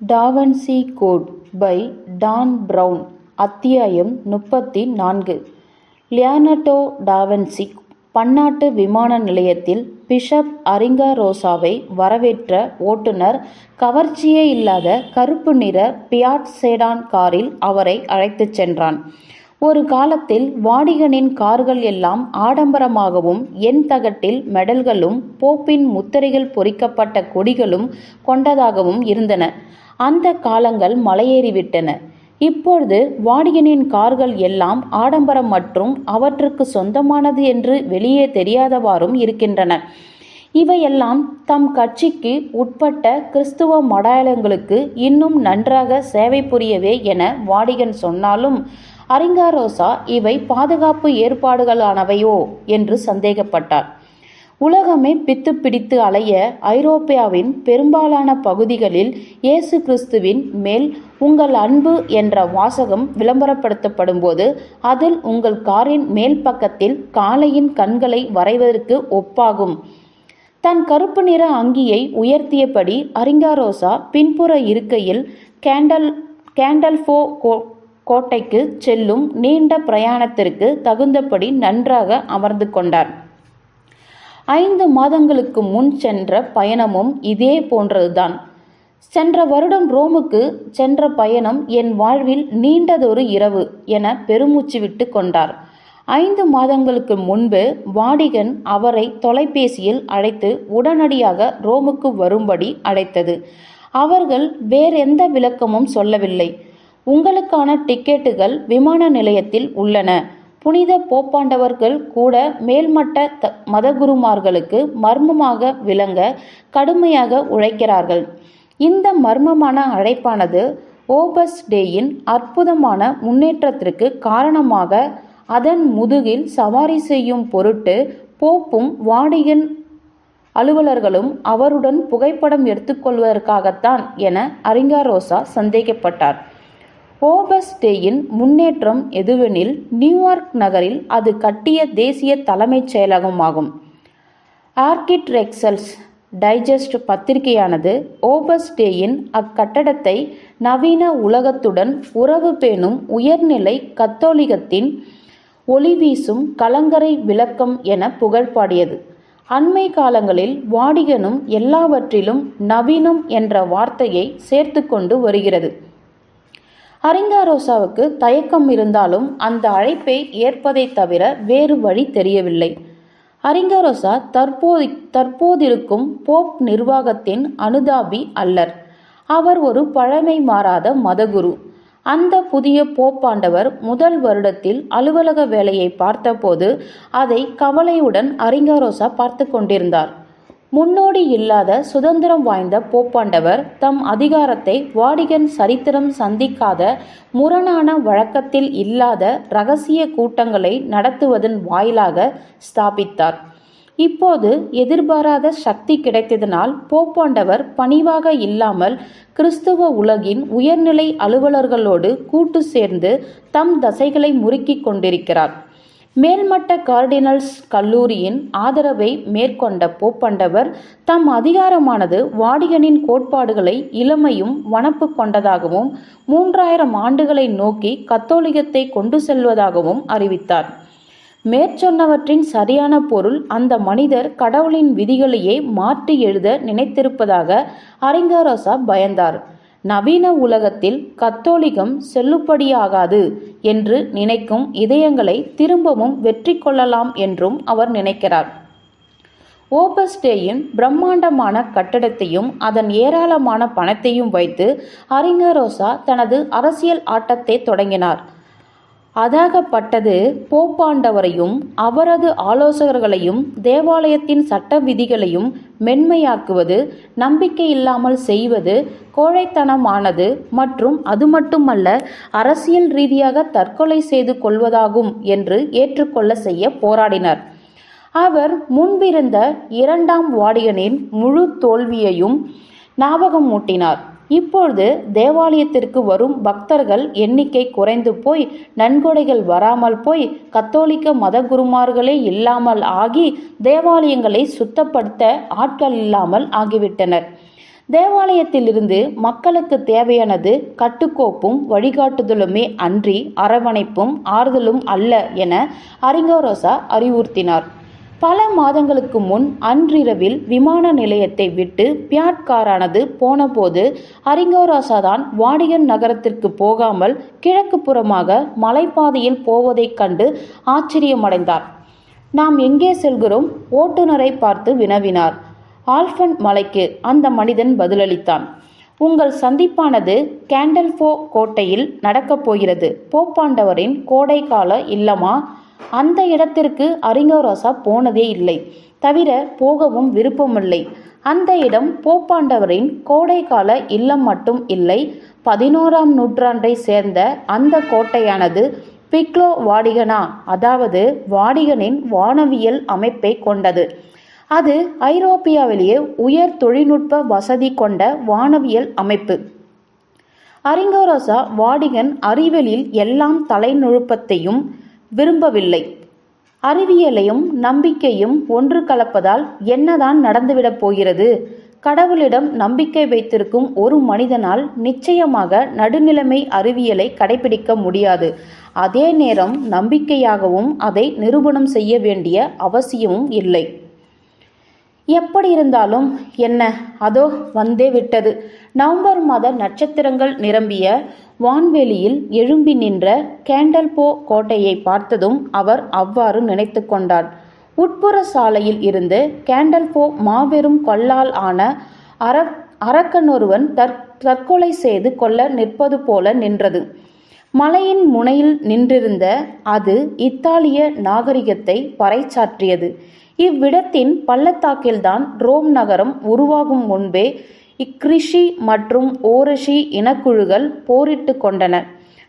Da Vinci code by Dan Brown அத்தியாயம் முப்பத்தி நான்கு லியானட்டோ டாவன்சி பன்னாட்டு விமான நிலையத்தில் பிஷப் அரிங்காரோசாவை வரவேற்ற ஓட்டுநர் கவர்ச்சியே இல்லாத கருப்பு நிற பியாட் சேடான் காரில் அவரை அழைத்துச் சென்றான். ஒரு காலத்தில் வாடிகனின் கார்கள் எல்லாம் ஆடம்பரமாகவும் என் தகட்டில் மெடல்களும் போப்பின் முத்திரைகள் பொறிக்கப்பட்ட கொடிகளும் கொண்டதாகவும் இருந்தன. அந்த காலங்கள் மலையேறிவிட்டன. இப்பொழுது வாடிகனின் கார்கள் எல்லாம் ஆடம்பரம் மற்றும் அவற்றுக்கு சொந்தமானது என்று வெளியே தெரியாதவாறும் இருக்கின்றன. இவையெல்லாம் தம் கட்சிக்கு உட்பட்ட கிறிஸ்துவ மடாலயங்களுக்கு இன்னும் நன்றாக சேவை புரியவே என வாடிகன் சொன்னாலும் அரிங்காரோசா இவை பாதுகாப்பு ஏற்பாடுகளானவையோ என்று சந்தேகப்பட்டார். உலகமே பித்து பிடித்து அலைய ஐரோப்பியாவின் பெரும்பாலான பகுதிகளில் இயேசு கிறிஸ்துவின் மேல் உங்கள் அன்பு என்ற வாசகம் விளம்பரப்படுத்தப்படும் போது அதில் உங்கள் காரின் மேல் பக்கத்தில் காளையின் கண்களை வரைவதற்கு ஒப்பாகும். தன் கருப்பு நிற அங்கியை உயர்த்தியபடி அரிங்காரோசா பின்புற இருக்கையில் கேண்டல் கேண்டல்ஃபோ கோ கோட்டைக்கு செல்லும் நீண்ட பிரயாணத்திற்கு தகுந்தபடி நன்றாக அமர்ந்து கொண்டார். ஐந்து மாதங்களுக்கு முன் சென்ற பயணமும் இதே போன்றதுதான். சென்ற வருடம் ரோமுக்கு சென்ற பயணம் என் வாழ்வில் நீண்டதொரு இரவு என பெருமூச்சு விட்டு கொண்டார். ஐந்து மாதங்களுக்கு முன்பு வாடிகன் அவரை தொலைபேசியில் அழைத்து உடனடியாக ரோமுக்கு வரும்படி அழைத்தது. அவர்கள் வேறெந்த விளக்கமும் சொல்லவில்லை. உங்களுக்கான டிக்கெட்டுகள் விமான நிலையத்தில் உள்ளன. புனித போப்பாண்டவர்கள் கூட மேல்மட்ட த மதகுருமார்களுக்கு மர்மமாக விளங்க கடுமையாக உழைக்கிறார்கள். இந்த மர்மமான அழைப்பானது ஓபஸ் டேயின் அற்புதமான முன்னேற்றத்திற்கு காரணமாக அதன் முதுகில் சவாரி செய்யும் பொருட்டு போப்பும் வாடிகன் அலுவலர்களும் அவருடன் புகைப்படம் எடுத்துக்கொள்வதற்காகத்தான் என அரிங்காரோசா சந்தேகப்பட்டார். ஓபஸ் டேயின் முன்னேற்றம் எதுவெனில் நியூயார்க் நகரில் அது கட்டிய தேசிய தலைமைச் செயலகமாகும். ஆர்கிட்ரெக்சல்ஸ் டைஜஸ்ட் பத்திரிகையானது ஓபஸ் டேயின் அக்கட்டடத்தை நவீன உலகத்துடன் உறவு பேணும் உயர்நிலை கத்தோலிகத்தின் ஒளிவீசும் கலங்கரை விளக்கம் என புகழ்பாடியது. அண்மை காலங்களில் வாடிகனும் எல்லாவற்றிலும் நவீனம் என்ற வார்த்தையை சேர்த்து கொண்டு வருகிறது. அரிங்காரோசாவுக்கு தயக்கம் இருந்தாலும் அந்த அழைப்பை ஏற்பதை தவிர வேறு வழி தெரியவில்லை. அரிங்காரோசா தற்போது தற்போதிருக்கும் போப் நிர்வாகத்தின் அனுதாபி அல்லர். அவர் ஒரு பழமை மாறாத மதகுரு. அந்த புதிய போப்பாண்டவர் முதல் வருடத்தில் அலுவலக வேலையை பார்த்தபோது அதை கவலையுடன் அரிங்காரோசா பார்த்து கொண்டிருந்தார். முன்னோடி இல்லாத சுதந்திரம் வாய்ந்த போப்பாண்டவர் தம் அதிகாரத்தை வாடிகன் சரித்திரம் சந்திக்காத முரணான வழக்கத்தில் இல்லாத இரகசிய கூட்டங்களை நடத்துவதன் வாயிலாக ஸ்தாபித்தார். இப்போது எதிர்பாராத சக்தி கிடைத்ததனால் போப்பாண்டவர் பணிவாக இல்லாமல் கிறிஸ்துவ உலகின் உயர்நிலை அலுவலர்களோடு கூட்டு சேர்ந்து தம் தசைகளை முறுக்கிக் கொண்டிருக்கிறார். மேல்மட்ட கார்டினல்ஸ் கல்லூரியின் ஆதரவை மேற்கொண்ட போப்பண்டவர் தம் அதிகாரமானது வாடிகனின் கோட்பாடுகளை இளமையும் வனப்பு கொண்டதாகவும் மூன்றாயிரம் ஆண்டுகளை நோக்கி கத்தோலிகத்தை கொண்டு செல்வதாகவும் அறிவித்தார். மேற்சொன்னவற்றின் சரியான பொருள் அந்த மனிதர் கடவுளின் விதிகளையே மாற்றி எழுத நினைத்திருப்பதாக அரிங்காரோசா பயந்தார். நவீன உலகத்தில் கத்தோலிகம் செல்லுபடியாகாது என்று நினைக்கும் இதயங்களை திரும்பவும் வெற்றி கொள்ளலாம் என்றும் அவர் நினைக்கிறார். ஓபஸ்டேயின் பிரம்மாண்டமான கட்டடத்தையும் அதன் ஏராளமான பணத்தையும் வைத்து அறிஞரோசா தனது அரசியல் ஆட்டத்தை தொடங்கினார். அதாகப்பட்டது போப்பாண்டவரையும் அவரது ஆலோசகர்களையும் தேவாலயத்தின் சட்ட விதிகளையும் மென்மையாக்குவது நம்பிக்கை இல்லாமல் செய்வது கோழைத்தனமானது மற்றும் அது மட்டுமல்ல அரசியல் ரீதியாக தற்கொலை செய்து கொள்வதாகும் என்று ஏற்றுக்கொள்ள செய்ய போராடினர். அவர் முன்பிருந்த இரண்டாம் வாடியனின் முழு தோல்வியையும் ஞாபகம் மூட்டினார் இப்பொழுது தேவாலயத்திற்கு வரும் பக்தர்கள் எண்ணிக்கை குறைந்து போய் நன்கொடைகள் வராமல் போய் கத்தோலிக்க மதகுருமார்களே இல்லாமல் ஆகி தேவாலயங்களை சுத்தப்படுத்த ஆட்கள் இல்லாமல் ஆகிவிட்டனர். தேவாலயத்திலிருந்து மக்களுக்கு தேவையானது கட்டுக்கோப்பும் வழிகாட்டுதலுமே அன்றி அரவணைப்பும் ஆறுதலும் அல்ல என அரிங்கோரோசா அறிவுறுத்தினார். பல மாதங்களுக்கு முன் அன்றிரவில் விமான நிலையத்தை விட்டு பியாட் காரானது போனபோது அரிங்கோராசாதான் வாடிகன் நகரத்திற்கு போகாமல் கிழக்கு புறமாக மலைப்பாதையில் போவதைக் கண்டு ஆச்சரியமடைந்தார். நாம் எங்கே செல்கிறோம்? ஓட்டுநரை பார்த்து வினவினார். ஆல்ஃபன் மலைக்கு அந்த மனிதன் பதிலளித்தான். உங்கள் சந்திப்பானது கேண்டல்ஃபோ கோட்டையில் நடக்கப் போகிறது போப்பாண்டவரின் கோடைக்கால இல்லமா? அந்த இடத்திற்கு அரிங்கோராசா போனதே இல்லை. தவிர போகவும் விருப்பமில்லை. அந்த இடம் போப்பாண்டவரின் கோடைக்கால இல்லம் மட்டும் இல்லை. பதினோராம் நூற்றாண்டை சேர்ந்த அந்த கோட்டையானது பிக்லோ வாடிகனா அதாவது வாடிகனின் வானவியல் அமைப்பை கொண்டது. அது ஐரோப்பியாவிலேயே உயர் தொழில்நுட்ப வசதி கொண்ட வானவியல் அமைப்பு. அரிங்கோராசா வாடிகன் அறிவியலில் எல்லாம் தலைநுழுப்பத்தையும் விரும்பவில்லை. அறிவியலையும் நம்பிக்கையும் ஒன்று கலப்பதால் என்னதான் நடந்துவிடப் போகிறது? கடவுளிடம் நம்பிக்கை வைத்திருக்கும் ஒரு மனிதனால் நிச்சயமாக நடுநிலைமை அறிவியலை கடைபிடிக்க முடியாது. அதே நேரம் நம்பிக்கையாகவும் அதை நிரூபணம் செய்ய வேண்டிய அவசியமும் இல்லை. எப்படி இருந்தாலும் என்ன? அதோ வந்தே விட்டது. நவம்பர் மாத நட்சத்திரங்கள் நிரம்பிய வான்வெளியில் எழும்பி நின்ற கேண்டல்போ கோட்டையை பார்த்ததும் அவர் அவ்வாறு நினைத்து கொண்டார். உட்புற சாலையில் இருந்து கேண்டல்போ மாபெரும் கொல்லால் ஆன அர அரக்கனொருவன் தற் தற்கொலை செய்து கொள்ள நிற்பது போல நின்றது. மலையின் முனையில் நின்றிருந்த அது இத்தாலிய நாகரிகத்தை பறைச்சாற்றியது இவ்விடத்தின் பள்ளத்தாக்கில்தான் ரோம் நகரம் உருவாகும் முன்பே இக்ரிஷி மற்றும் ஓரஷி இனக்குழுக்கள் போரிட்டு கொண்டன.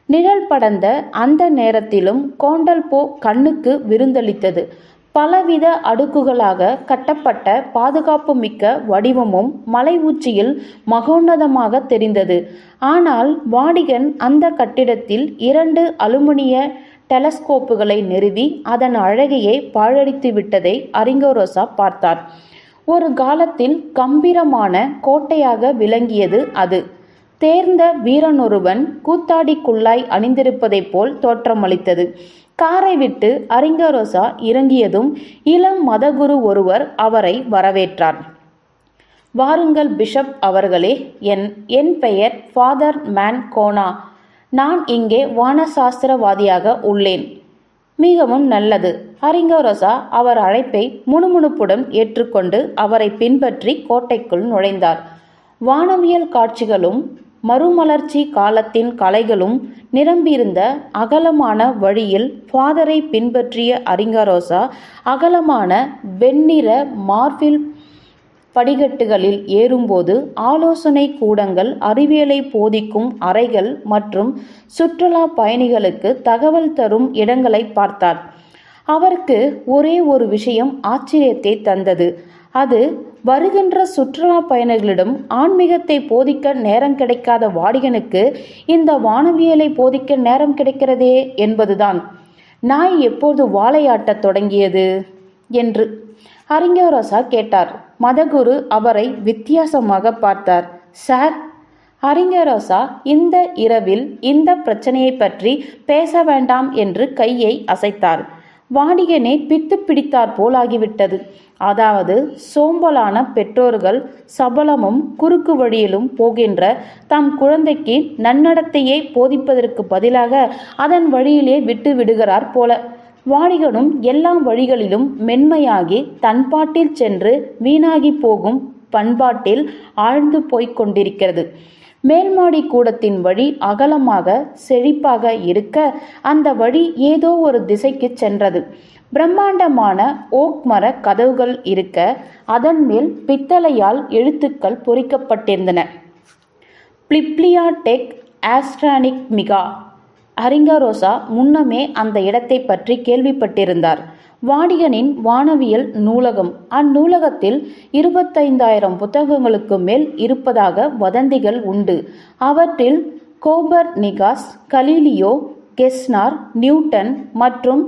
நிழல் படந்த அந்த நேரத்திலும் கோண்டல்போ கண்ணுக்கு விருந்தளித்தது. பலவித அடுக்குகளாக கட்டப்பட்ட பாதுகாப்பு மிக்க வடிவமும் மலை உச்சியில் மகோன்னதமாக தெரிந்தது. ஆனால் வாடிகன் அந்த கட்டிடத்தில் இரண்டு அலுமினிய டெலஸ்கோப்புகளை நிறுவி அதன் அழகையை பாழடித்து விட்டதை அரிங்கோரோசா பார்த்தார். ஒரு காலத்தில் கம்பீரமான கோட்டையாக விளங்கியது அது. தேர்ந்த வீரனொருவன் கூத்தாடி குள்ளாய் அணிந்திருப்பதைப் போல் தோற்றமளித்தது. காரை விட்டு அரிங்கரோசா இறங்கியதும் இளம் மதகுரு ஒருவர் அவரை வரவேற்றார். வாருங்கள் பிஷப் அவர்களே என் என் பெயர் ஃபாதர் மேன் கோனா. நான் இங்கே வானசாஸ்திரவாதியாக உள்ளேன். மிகவும் நல்லது. ஹரிங்கோரசா அவர் அழைப்பை முணுமுணுப்புடன் ஏற்றுக்கொண்டு அவரை பின்பற்றி கோட்டைக்குள் நுழைந்தார். வானவியல் காட்சிகளும் மறுமலர்ச்சி காலத்தின் கலைகளும் நிரம்பியிருந்த அகலமான வழியில் ஃபாதரை பின்பற்றிய அரிங்கரோசா அகலமான வெண்ணிற மார்பில் படிக்கட்டுகளில் ஏறும்போது ஆலோசனை கூடங்கள் அறிவியலை போதிக்கும் அறைகள் மற்றும் சுற்றுலா பயணிகளுக்கு தகவல் தரும் இடங்களை பார்த்தார். அவருக்கு ஒரே ஒரு விஷயம் ஆச்சரியத்தை தந்தது. அது வருகின்ற சுற்றுலா பயணிகளிடம் ஆன்மீகத்தை போதிக்க நேரம் கிடைக்காத வாடிகனுக்கு இந்த வானவியலை போதிக்க நேரம் கிடைக்கிறதே என்பதுதான். நாய் எப்போது வாழையாட்டத் தொடங்கியது? என்று ஹரிங்கரோசா கேட்டார். மதகுரு அவரை வித்தியாசமாக பார்த்தார். சார் ஹரிங்கரோசா இந்த இரவில் இந்த பிரச்சனையை பற்றி பேச வேண்டாம் என்று கையை அசைத்தார். வாடிகனே பித்து பிடித்தாற் போலாகிவிட்டது. அதாவது சோம்பலான பெற்றோர்கள் சபலமும் குறுக்கு வழியிலும் போகின்ற தம் குழந்தைக்கு நன்னடத்தையை போதிப்பதற்கு பதிலாக அதன் வழியிலே விட்டு விடுகிறார் போல. வாடிகனும் எல்லா வழிகளிலும் மென்மையாகி தன்பாட்டில் சென்று வீணாகி போகும் பண்பாட்டில் ஆழ்ந்து போய்க் கொண்டிருக்கிறது. மேல்மாடி கூடத்தின் வழி அகலமாக செழிப்பாக இருக்க அந்த வழி ஏதோ ஒரு திசைக்கு சென்றது. பிரம்மாண்டமான ஓக் மர கதவுகள் இருக்க அதன் மேல் பித்தளையால் எழுத்துக்கள் பொறிக்கப்பட்டிருந்தன. பிளிப்ளியா டெக் ஆஸ்ட்ரானிக் மிகா. அரிங்கரோசா முன்னமே அந்த இடத்தை பற்றி கேள்விப்பட்டிருந்தார். வாடிகனின் வானவியல் நூலகம். அந்நூலகத்தில் இருபத்தைந்தாயிரம் புத்தகங்களுக்கு மேல் இருப்பதாக வதந்திகள் உண்டு. அவற்றில் கோபர் நிகாஸ் கலீலியோ கெஸ்னார் நியூட்டன் மற்றும்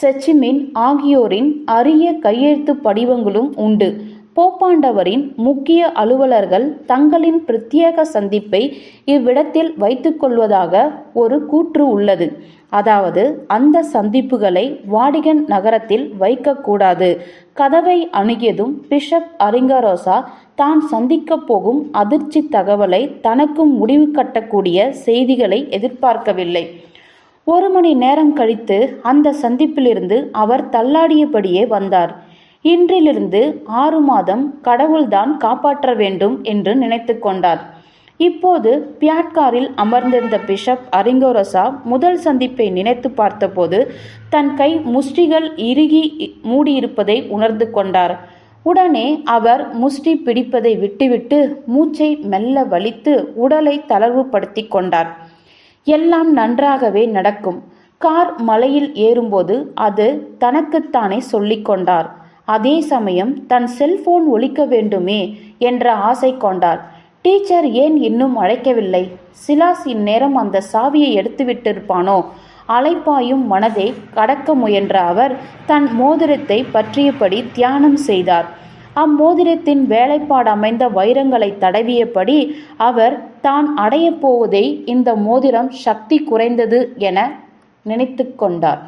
செச்சிமின் ஆகியோரின் அரிய கையெழுத்து படிவங்களும் உண்டு. போப்பாண்டவரின் முக்கிய அலுவலர்கள் தங்களின் பிரத்யேக சந்திப்பை இவ்விடத்தில் வைத்துக்கொள்வதாக ஒரு கூற்று உள்ளது. அதாவது அந்த சந்திப்புகளை வாடிகன் நகரத்தில் வைக்கக்கூடாது கதவை அணுகியதும் பிஷப் அரிங்கரோசா தான் சந்திக்கப் போகும் அதிர்ச்சி தகவலை தனக்கும் முடிவு கட்டக்கூடிய செய்திகளை எதிர்பார்க்கவில்லை. ஒரு மணி நேரம் கழித்து அந்த சந்திப்பிலிருந்து அவர் தள்ளாடியபடியே வந்தார். இன்றிலிருந்து ஆறு மாதம் கடவுள்தான் காப்பாற்ற வேண்டும் என்று நினைத்து கொண்டார். இப்போது பியாட்காரில் அமர்ந்திருந்த பிஷப் அரிங்கோரசா முதல் சந்திப்பை நினைத்து பார்த்தபோது தன் கை முஷ்டிகள் இறுகி மூடியிருப்பதை உணர்ந்து கொண்டார். உடனே அவர் முஷ்டி பிடிப்பதை விட்டுவிட்டு மூச்சை மெல்ல வலித்து உடலை தளர்வுபடுத்தி கொண்டார். எல்லாம் நன்றாகவே நடக்கும். கார் மலையில் ஏறும்போது அது தனக்குத்தானே சொல்லிக்கொண்டார் கொண்டார். அதே சமயம் தன் செல்போன் ஒழிக்க வேண்டுமே என்ற ஆசை கொண்டார் டீச்சர் ஏன் இன்னும் அழைக்கவில்லை? சிலாஸ் இந்நேரம் அந்த சாவியை எடுத்துவிட்டிருப்பானோ? அலைப்பாயும் மனதை கடக்க முயன்ற அவர் தன் மோதிரத்தை பற்றியபடி தியானம் செய்தார். அம்மோதிரத்தின் வேலைப்பாடு அமைந்த வைரங்களை தடவியபடி அவர் தான் அடையப் போவதை இந்த மோதிரம் சக்தி குறைந்தது என நினைத்து கொண்டார்.